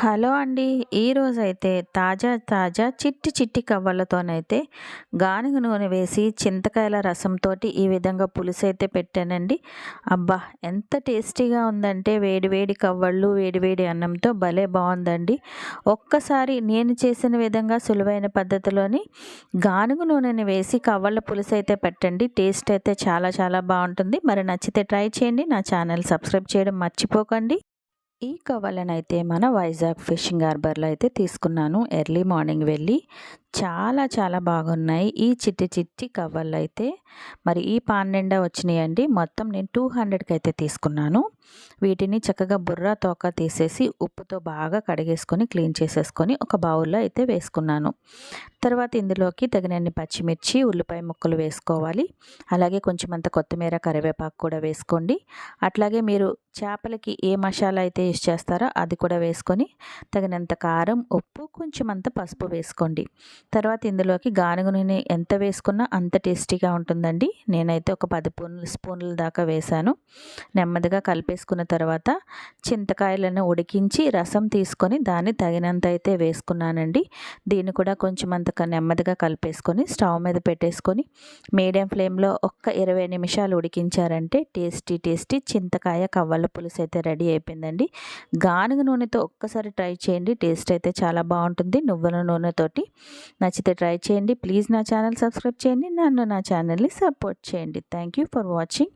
Hello అండి. ఈరోజైతే తాజా తాజా చిట్టి చిట్టి కవ్వలతోనైతే గానుగ నూనె వేసి చింతకాయల రసంతో ఈ విధంగా పులుసు అయితే పెట్టానండి. అబ్బా ఎంత టేస్టీగా ఉందంటే వేడివేడి కవ్వళ్ళు వేడివేడి అన్నంతో భలే బాగుందండి. ఒక్కసారి నేను చేసిన విధంగా సులువైన పద్ధతిలోని గానుగ నూనెని వేసి కవ్వళ్ళ పులుసు అయితే పెట్టండి. టేస్ట్ అయితే చాలా చాలా బాగుంటుంది. మరి నచ్చితే ట్రై చేయండి. నా ఛానల్ సబ్స్క్రైబ్ చేయడం మర్చిపోకండి. ఈ కవ్వలనైతే మన వైజాగ్ ఫిషింగ్ హార్బర్లో అయితే తీసుకున్నాను. ఎర్లీ మార్నింగ్ వెళ్ళి చాలా చాలా బాగున్నాయి. ఈ చిట్టి చిట్టి కవ్వలు అయితే మరి ఈ పాన్ నిండా వచ్చినాయండి. మొత్తం నేను టూ హండ్రెడ్కి అయితే తీసుకున్నాను. వీటిని చక్కగా బుర్ర తోక తీసేసి ఉప్పుతో బాగా కడిగేసుకొని క్లీన్ చేసేసుకొని ఒక బౌల్లో అయితే వేసుకున్నాను. తర్వాత ఇందులోకి తగినన్ని పచ్చిమిర్చి ఉల్లిపాయ ముక్కలు వేసుకోవాలి. అలాగే కొంచెం అంత కొత్తిమీర కరివేపాకు కూడా వేసుకోండి. అట్లాగే మీరు చేపలకి ఏ మసాలా అయితే యూస్ చేస్తారో అది కూడా వేసుకొని తగినంత కారం ఉప్పు కొంచెం అంత పసుపు వేసుకోండి. తర్వాత ఇందులోకి గానుగ నూనె ఎంత వేసుకున్నా అంత టేస్టీగా ఉంటుందండి. నేనైతే ఒక పది స్పూన్ల దాకా వేశాను. నెమ్మదిగా కలిపేసుకున్న తర్వాత చింతకాయలను ఉడికించి రసం తీసుకొని దాన్ని తగినంత అయితే వేసుకున్నానండి. దీన్ని కూడా కొంచెం అంత నెమ్మదిగా కలిపేసుకొని స్టవ్ మీద పెట్టేసుకొని మీడియం ఫ్లేమ్లో ఒక్క ఇరవై నిమిషాలు ఉడికించారంటే టేస్టీ టేస్టీ చింతకాయ కవ్వలు పులుసు అయితే రెడీ అయిపోయిందండి. గానుగ నూనెతో ఒక్కసారి ట్రై చేయండి. టేస్ట్ అయితే చాలా బాగుంటుంది. నువ్వుల నూనెతోటి నచ్చితే ట్రై చేయండి. ప్లీజ్ నా ఛానల్ సబ్స్క్రైబ్ చేయండి. నన్ను నా ఛానల్ని సపోర్ట్ చేయండి. Thank you for watching.